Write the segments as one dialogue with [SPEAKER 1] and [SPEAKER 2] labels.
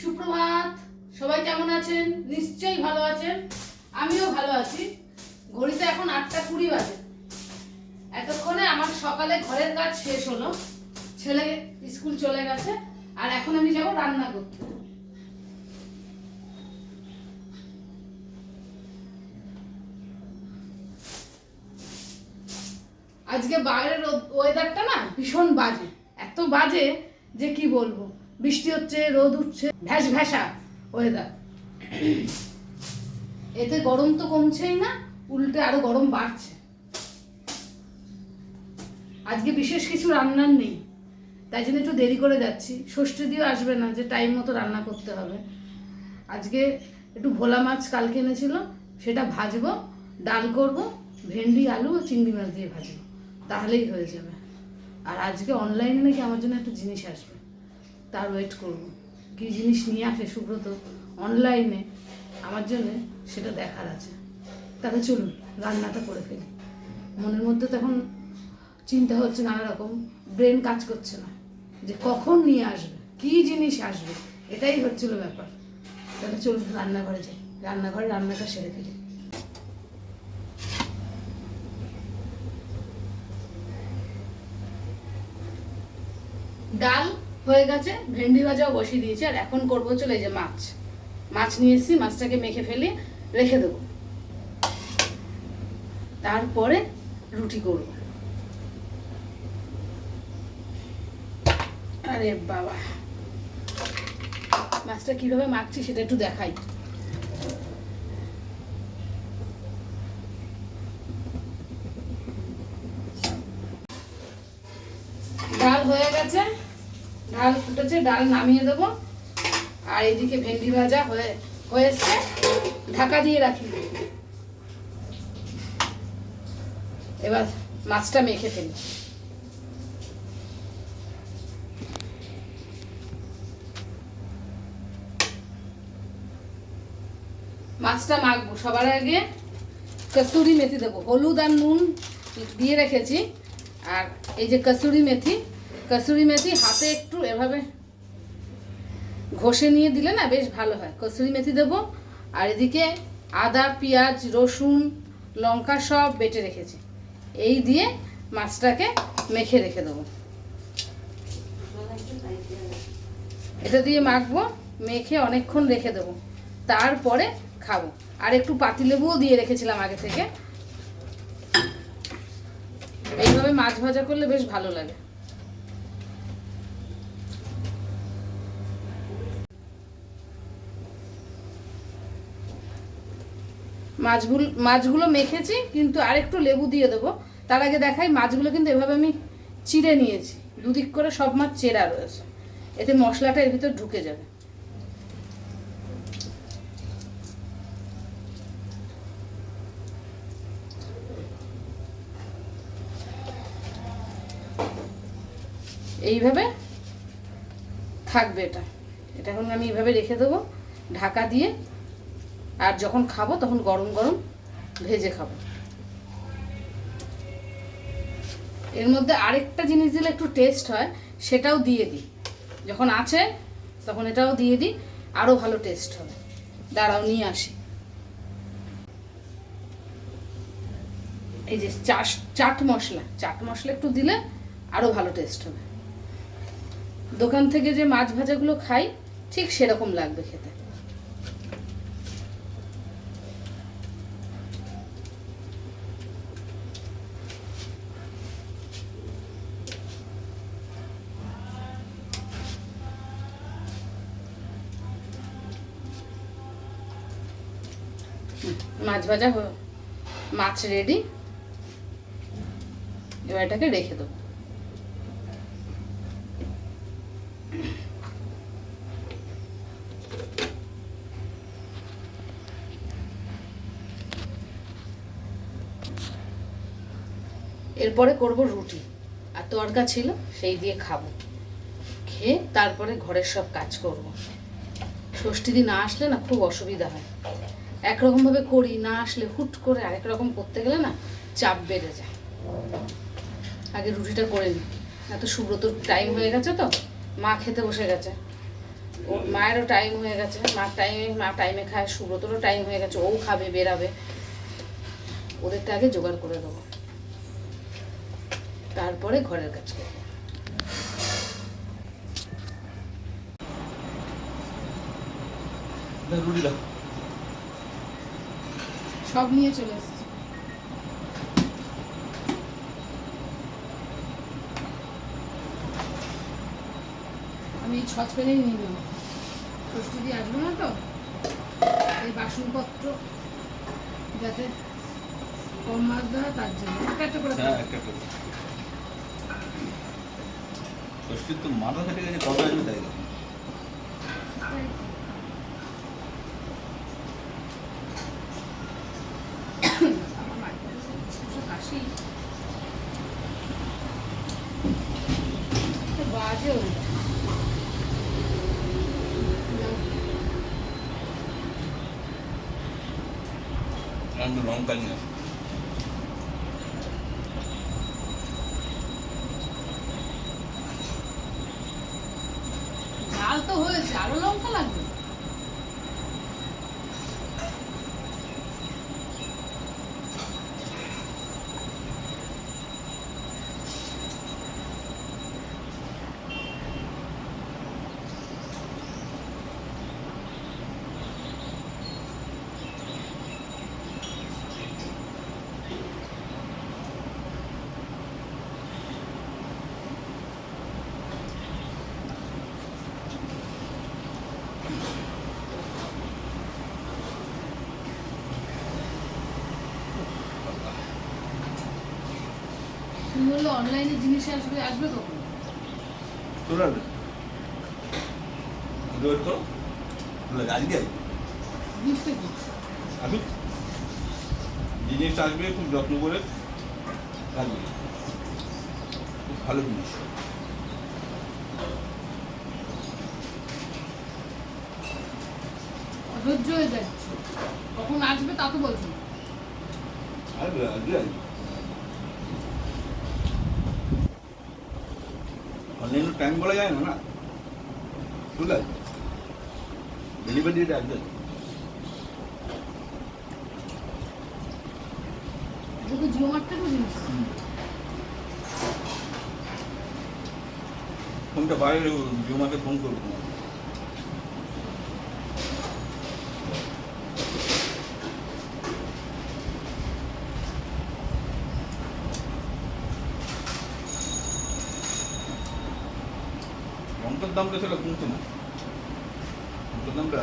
[SPEAKER 1] সুপ্রভাত। সবাই কেমন আছেন? নিশ্চয়ই ভালো আছেন। আমিও ভালো আছি। ঘড়িতে এখন আটটা কুড়ি বাজে। এতক্ষণে আমার সকালে ঘরের কাজ শেষ হলো। ছেলে স্কুল চলে গেছে, আর এখন আমি যাব রান্না করতে। আজকে বাইরের ওয়েদারটা না ভীষণ বাজে। এত বাজে যে কি বলব? বৃষ্টি হচ্ছে, রোদ উঠছে, ভ্যাস ভ্যাসা ওয়েদার এতে গরম তো কমছেই না, উল্টে আরও গরম বাড়ছে। আজকে বিশেষ কিছু রান্নার নেই, তাই জন্য একটু দেরি করে যাচ্ছি। ষষ্ঠী দিয়েও আসবে না, যে টাইম মতো রান্না করতে হবে। আজকে একটু ভোলা মাছ কালকে এনেছিল, সেটা ভাজবো, ডাল করব, ভেন্ডি, আলু ও চিংড়ি মাছ দিয়ে ভাজবো। তাহলেই হয়ে যাবে। আর আজকে অনলাইনে নাকি আমার জন্য একটা জিনিস আসবে। তার ওয়েট করব। কী জিনিস নিয়ে আসে সুব্রত অনলাইনে আমার জন্য সেটা দেখার আছে। তাহলে চলুন, রান্নাটা করে ফেলি। মনের মধ্যে তখন চিন্তা হচ্ছে নানা রকম ব্রেন কাজ করছে না। যে কখন নিয়ে আসবে? কী জিনিস আসবে? এটাই হচ্ছিল ব্যাপার। তাহলে চলুন, রান্নাঘরে যাই। রান্নাঘরে রান্নাটা সেরে ফেলি। ডাল হয়ে গেছে, ভেন্ডি ভাজাও বসিয়ে দিয়েছি, আর এখন করব চলে যে মাছ। মাছ নিয়ে এসেছি, মাছটাকে মেখে ফেলে রেখে দেবো। তারপরে রুটি করব। আরে বাবা। মাছটা কীভাবে মাখছি সেটা একটু দেখাই। ডাল হয়ে গেছে। ডাল ফুটেছে, ডাল নামিয়ে দেবো। আর এদিকে ভেন্ডি ভাজা হয়ে হয়েছে। ঢাকা দিয়ে রাখি। এবার মাছটা মেখে ফেলি। মাছটা মাখবো। সবার আগে কসুরি মেথি দেবো। হলুদ আর নুন দিয়ে রেখেছি। আর এই যে কসুরি মেথি কসুরি মেথি হাতে একটু এভাবে ঘষে নিয়ে দিলে না বেশ ভালো হয়। কসুরি মেথি দেবো, আর এদিকে আদা, পেঁয়াজ, রসুন, লঙ্কা সব বেটে রেখেছি। এই দিয়ে মাছটাকে মেখে রেখে দেবো। এটা দিয়ে মাখবো, মেখে অনেকক্ষণ রেখে দেবো। তারপরে খাব। আর একটু পাতিলেবুও দিয়ে রেখেছিলাম আগে থেকে। এইভাবে মাছ ভাজা করলে বেশ ভালো লাগে। মাছগুলো মাছগুলো মেখেছি, কিন্তু আরেকটু লেবু দিয়ে দেবো। তার আগে দেখাই, মাছগুলো কিন্তু এভাবে আমি চিড়ে নিয়েছি। দুদিক করে সব মাছ চেরা রয়েছে। এতে মশলাটা এর ভিতর ঢুকে যাবে। এইভাবে থাকবে এটা। এটা এখন আমি এইভাবে রেখে দেবো, ঢাকা দিয়ে। আর যখন খাব তখন গরম গরম ভেজে খাব। এর মধ্যে আরেকটা জিনিস দিলে একটু টেস্ট হয়, সেটাও দিয়ে দিই। যখন আছে, তখন এটাও দিয়ে দিই আরও ভালো টেস্ট হবে। দাঁড়াও, নিয়ে আসি। এই যে চাষ চাট মশলা চাট মশলা একটু দিলে আরও ভালো টেস্ট হবে। দোকান থেকে যে মাছ ভাজাগুলো খাই, ঠিক সেরকম লাগবে খেতে। মাছ ভাজা মাছ রেডি এবার এটাকে রেখে দেবো। এরপরে করব রুটি। আর তরকা ছিল, সেই দিয়ে খাব। খেয়ে তারপরে ঘরের সব কাজ করব। ষষ্ঠী দিন আসলে না খুব অসুবিধা হয়। একরকমভাবে করি, না আসলে হুট করে আরেক রকম করতে গেলে না চাপ বেড়ে যায়। আগে রুটিটা করে নিই এত সুব্রতর টাইম হয়ে গেছে তো, মা খেতে বসে গেছে। ওর মায়েরও টাইম হয়ে গেছে মার টাইমে মা টাইমে খায়, সুব্রতরও টাইম হয়ে গেছে, ও খাবে, বেরাবে। ওদেরটা আগে জোগাড় করে দেবো। তারপরে ঘরের কাজ করব।
[SPEAKER 2] না রুটি
[SPEAKER 1] সব নিয়ে চলে এসেছি। আমি ছচ পেলেই নিয়ে নেব। ষষ্ঠী দিয়ে আসব না তো? এই বাসনপত্র যাতে কম মাছ দেওয়া তার জন্য। একটা
[SPEAKER 2] হ্যাঁ একটা একটা করে। ষষ্ঠীর তো মাথা ফেটে গেছে কবে আসবে তাই দেখো।
[SPEAKER 1] আমার বাড়িতে বসে কাশি তো বাজে ওই
[SPEAKER 2] আমি লঙ্কা নিয়ে আসি
[SPEAKER 1] ঝাল তো হয়েছে আরও লঙ্কা লাগবে তুমি অনলাইনে জিনিস আসবে আসবে কখন?
[SPEAKER 2] আসবে ওয়েট করো আজকে
[SPEAKER 1] জিনিসটা কি?
[SPEAKER 2] আমি? জিনিসটা আসবে খুব যত্ন করে রাখবে খুব ভালো জিনিস।
[SPEAKER 1] অধৈর্য হয়ে যাচ্ছে। কখন আসবে তা তো বলছো না।
[SPEAKER 2] আসবে আসবে আসবে অনলাইনে টাইম বলা যায় না না? বুঝলেন আসবে ডেলিভারি ডেট আসবে
[SPEAKER 1] এটা তো জিও মার্ট থেকেও জিনিস আসে।
[SPEAKER 2] ফোনটা বাইরে জমাকে ফোন করব। দামটা সেটা কমছে না লঙ্কার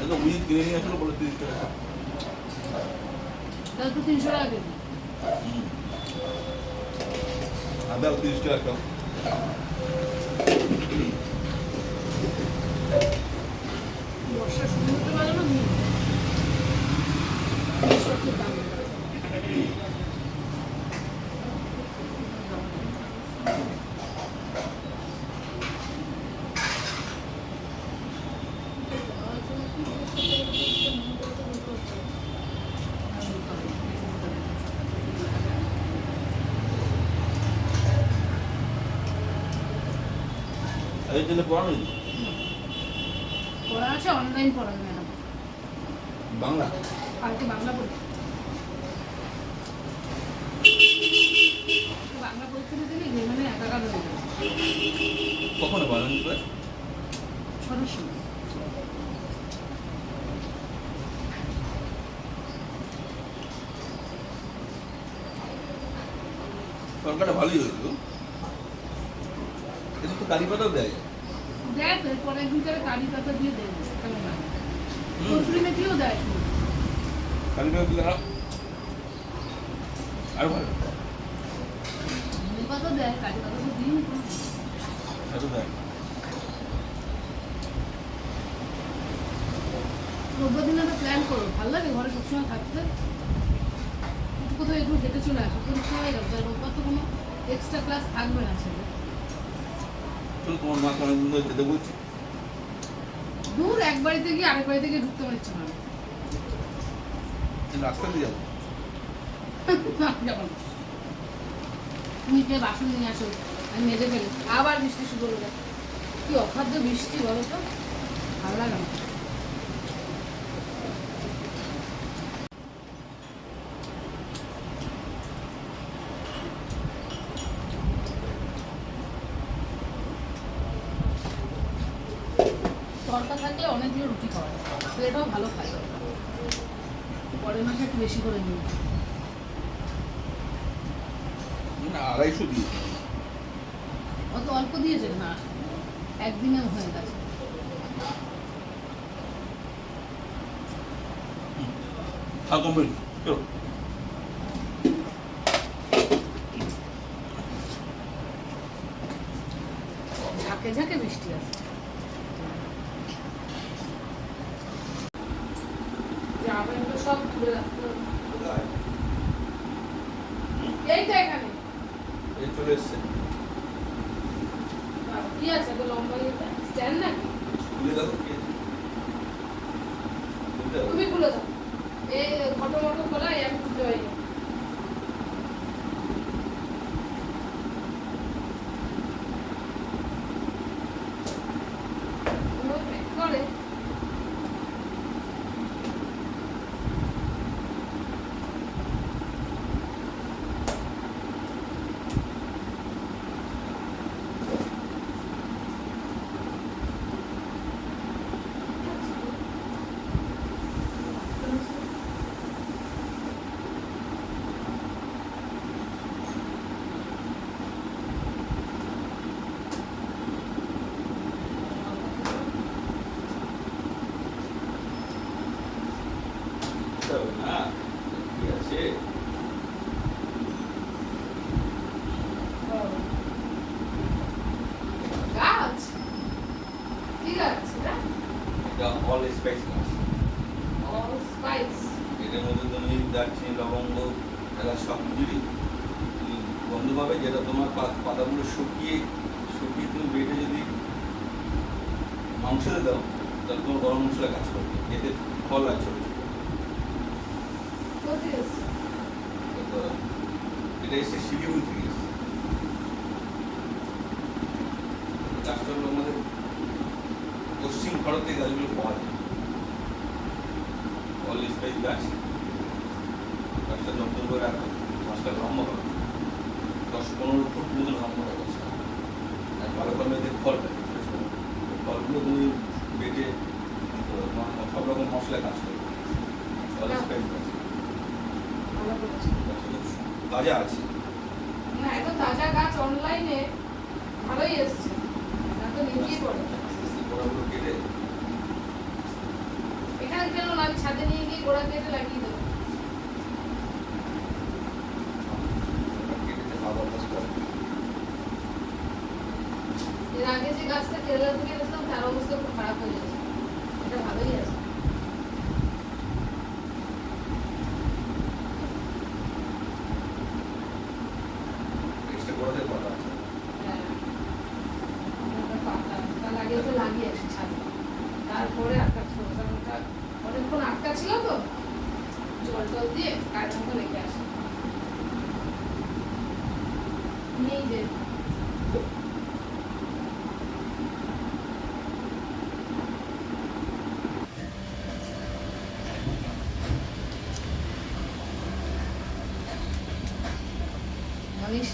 [SPEAKER 2] দামটা উইথ কিনে নিয়ে আসলো বলে তিরিশ টাকা।
[SPEAKER 1] তিনশো টাকা।
[SPEAKER 2] তিরিশ টাকা
[SPEAKER 1] বর্ষা শুরু হতে পারে না
[SPEAKER 2] এর জন্য পড়ানো
[SPEAKER 1] পড়া আছে অনলাইন ম্যাডাম।
[SPEAKER 2] বাংলা?
[SPEAKER 1] কালকে বাংলা পড়ি বাংলা পরীক্ষা দিতে গিয়ে একাকার হয়ে যাবে।
[SPEAKER 2] কখনো বানান ক্লাস
[SPEAKER 1] ছটার সময়।
[SPEAKER 2] সরকারটা ভালোই হয়েছিল। কিন্তু তো কারি পাতাও দেয়।
[SPEAKER 1] তো পরের দিন করে কারি পাতা দিয়ে দেয়। কেন না।
[SPEAKER 2] হুম।
[SPEAKER 1] মেথিও দেয়
[SPEAKER 2] কারি পাতা দিলে আরও আরও ভালো।
[SPEAKER 1] পাতা দেয় কারি পাতা তো দিই
[SPEAKER 2] দেয়।
[SPEAKER 1] রোববার দিন একটা প্ল্যান করো। ভালো লাগে ঘরে সবসময় থাকতে? কোথাও একটু হেঁটে চলে আসো পরীক্ষা হয়ে তার রোববার তো কোনো এক্সট্রা ক্লাস থাকবে না ছেলে।
[SPEAKER 2] তোমার মাকে অনেক দিন ধরে যেতে বলছি।
[SPEAKER 1] দূর এক বাড়িতে গিয়ে আরেক বাড়িতে গিয়ে ঢুকতে পারছি না।
[SPEAKER 2] রাস্তা দিয়ে যাব।
[SPEAKER 1] তুমি কে বাসন নিয়ে আসো আমি মেজে ফেলি। আবার বৃষ্টি শুরু হলো। কি অখাদ্য বৃষ্টি বলো তো? ভালো লাগে না। তরকা থাকলে অনেকগুলো রুটি খাওয়া যায়। ছেলেটাও ভালো খায়। পরের মাসে একটু বেশি করে নিই
[SPEAKER 2] না আড়াইশো দিয়ে
[SPEAKER 1] অত অল্প দিয়েছে না একদিনেও হয়ে গেছে।
[SPEAKER 2] চলো।
[SPEAKER 1] ঝাঁকে ঝাঁকে বৃষ্টি আছে জামাগুলো সব তুলে রাখতে হবে। এই তো এখানে।
[SPEAKER 2] এই চলে এসছে।
[SPEAKER 1] কি আছে তো লম্বা ইয়েটা স্ট্যান্ড নাকি?
[SPEAKER 2] খুলে কি।
[SPEAKER 1] তুমি খুলে দাও। এই ফটো মটো খোলা এক আমি খুলতে পারি না। ও back করে
[SPEAKER 2] খুলতে হবে না কি আছে
[SPEAKER 1] গাছ কি গাছ এটা
[SPEAKER 2] এটা অল স্পাইস গাছ
[SPEAKER 1] অল স্পাইস
[SPEAKER 2] এটার মধ্যে তুমি দারচিনি লবঙ্গ এলাচ সব কিছুরই তুমি গন্ধ পাবে যেটা তোমার পা- পাতাগুলো শুকিয়ে শুকিয়ে তুমি বেটে যদি মাংসতে তোমার গরম মশলা কাজ করবে এতে ফল আছে এটা এসে শিলিগুড়ি থেকে এসছে। গাছটা হলো আমাদের পশ্চিম ভারতে গাছগুলো পাওয়া যায়। অল স্পাইস গাছ। গাছটা যত্ন করে রাখো। গাছটা লম্বা হবে দশ পনেরো ফুট মতো লম্বা হবে গাছটা। আর ভালো করে ফল ফলগুলো তুমি বেটে সব রকম মশলা কাজ খুব তাজা আছে।
[SPEAKER 1] না এখন তাজা গাছ অনলাইনে ভালোই এসছে। না তো নিতেই পড়ে।
[SPEAKER 2] আস্তে আস্তে গোড়াগুলো কেটে।
[SPEAKER 1] এখানে পেল না ছাদে নিয়ে গিয়ে গোড়া কেটে লাগিয়ে দেবো।
[SPEAKER 2] করে
[SPEAKER 1] এর আগে যে গাছটা কেরালা থেকে এনেছিলাম তার অবস্থা খুব খারাপ হয়ে গেছে এটা ভালোই আছে
[SPEAKER 2] এক্সট্রা গোড়াতে পাতা আছে
[SPEAKER 1] হ্যাঁ ওটা পাতা আছে। তা লাগিয়ে তো লাগিয়ে আসি ছাদে তারপরে আটকা ছিল কারণ ওটা অনেকক্ষণ আটকা ছিল তো জল টল দিয়ে কার মতো রেখে আসি নেই যে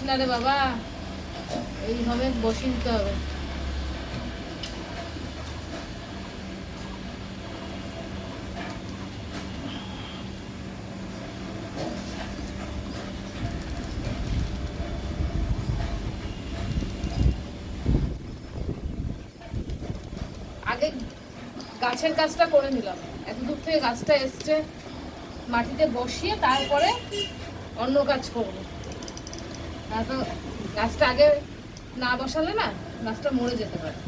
[SPEAKER 1] না রে বাবা, এইভাবে বসিয়ে দিতে হবে। আগে গাছের কাজটা করে নিলাম। এত দূর থেকে গাছটা এসছে, মাটিতে বসিয়ে তারপরে অন্য কাজ করব। তো গাছটা আগে না বসালে না গাছটা মরে যেতে পারে।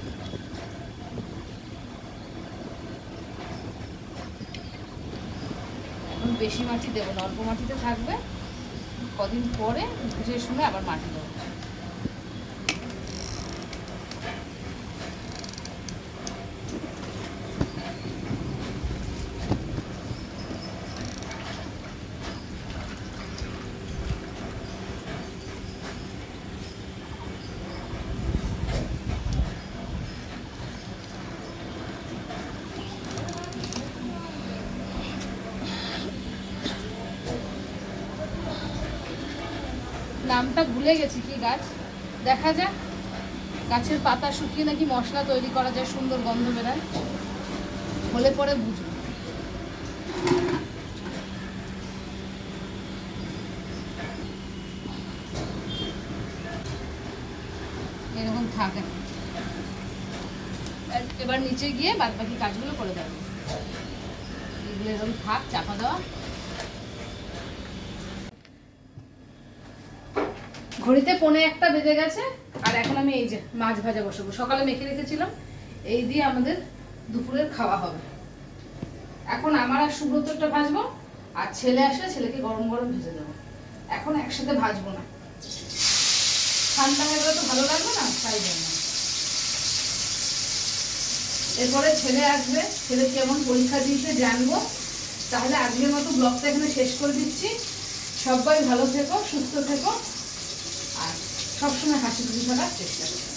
[SPEAKER 1] এখন বেশি মাটি দেবো না, অল্প মাটিতে থাকবে। কদিন পরে বুঝে সময় আবার মাটি দেবো। নামটা ভুলে গেছি কি গাছ? দেখা যাক। গাছের পাতা শুকিয়ে নাকি মশলা তৈরি করা যায় সুন্দর গন্ধ বেরায় হলে পরে বুঝব। এরকম থাকে এবার নিচে গিয়ে বাদ বাকি কাজগুলো করে দেবো। এগুলো এরকম থাক, চাপা দেওয়া। ঘড়িতে পনে একটা বেজে গেছে, আর এখন আমি এই যে মাছ ভাজা বসাবো। সকালে মেখে রেখেছিলাম, এই দিয়ে আমাদের দুপুরের খাওয়া হবে। এখন আমার আর সুব্রতটা ভাজবো, আর ছেলে আসলে ছেলেকে গরম গরম ভেজে দেবো। এখন একসাথে ভাজবো না। ঠান্ডা হয়ে গেলে তো ভালো লাগবে না, তাই জন্য। এরপরে ছেলে আসবে, ছেলে কেমন পরীক্ষা দিয়েছে জানব। তাহলে আজকের মতো ব্লগটা এখানে শেষ করে দিচ্ছি। সবাই ভালো থেকো, সুস্থ থেকো। সবসময় হাসি খুশি থাকার চেষ্টা করো